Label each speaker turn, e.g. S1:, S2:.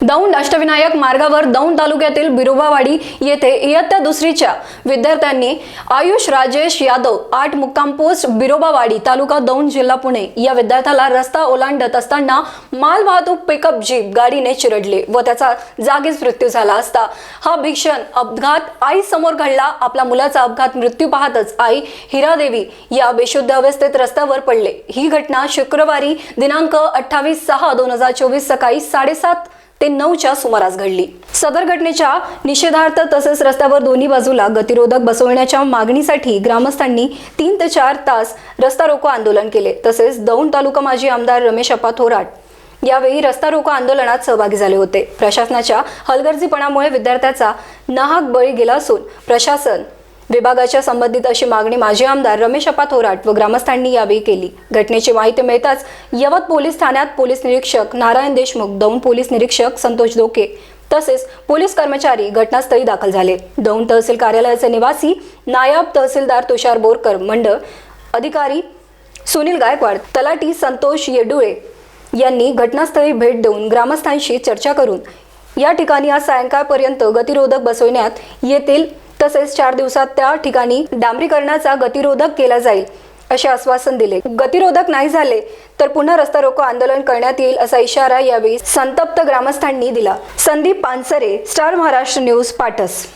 S1: दौंड अष्टविनायक मार्गावर दौंड तालुक्यातील बिरोबावाडी येथे इयत्ता दुसरीच्या विद्यार्थ्यांनी आयुष राजेश यादव आठ मुक्काम पोस्ट बिरोबावाडी तालुका दौंड जिल्हा पुणे या विद्यार्थ्याला रस्ता ओलांडत असताना माल वाहतूक पिकअप जीप गाडीने चिरडले व त्याचा जागीच मृत्यू झाला असता. हा भीषण अपघात आई समोर घडला. आपला मुलाचा अपघात मृत्यू पाहतच आई हिरादेवी या बेशुद्ध अवस्थेत रस्त्यावर पडले. ही घटना शुक्रवारी दिनांक अठ्ठावीस सहा दोन हजार चोवीस सकाळी साडेसात ते नऊच्या सुमारास घडली. सदर घटनेच्या निषेधार्थ तसेच रस्त्यावर दोन्ही बाजूला गतिरोधक बसवण्याच्या मागणीसाठी ग्रामस्थांनी तीन ते चार तास रस्ता रोको आंदोलन केले. तसेच दौंड तालुका माजी आमदार रमेश अप्पा थोराट यावेळी रस्ता रोको आंदोलनात सहभागी झाले होते. प्रशासनाच्या हलगर्जीपणामुळे विद्यार्थ्याचा नाहक बळी गेला असून प्रशासन विभागाच्या संबंधित अशी मागणी माजी आमदार रमेश अपा थोराट व ग्रामस्थांनी यावेळी केली. घटनेची माहिती मिळताच यवत पोलीस ठाण्यात पोलीस निरीक्षक नारायण देशमुख दौंड पोलीस निरीक्षक संतोष धोके तसेच पोलीस कर्मचारी घटनास्थळी दाखल झाले. दौंड तहसील कार्यालयाचे निवासी नायब तहसीलदार तुषार बोरकर मंडळ अधिकारी सुनील गायकवाड तलाटी संतोष येडुळे यांनी घटनास्थळी भेट देऊन ग्रामस्थांशी चर्चा करून या ठिकाणी आज सायंकाळपर्यंत गतिरोधक बसवण्यात येतील तसेच चार दिवसात त्या ठिकाणी डांबरीकरणाचा गतिरोधक केला जाईल असे आश्वासन दिले. गतिरोधक नाही झाले तर पुन्हा रस्ता रोको आंदोलन करण्यात येईल असा इशारा यावेळी संतप्त ग्रामस्थांनी दिला. Sandeep Pansare Star Maharashtra news Patas.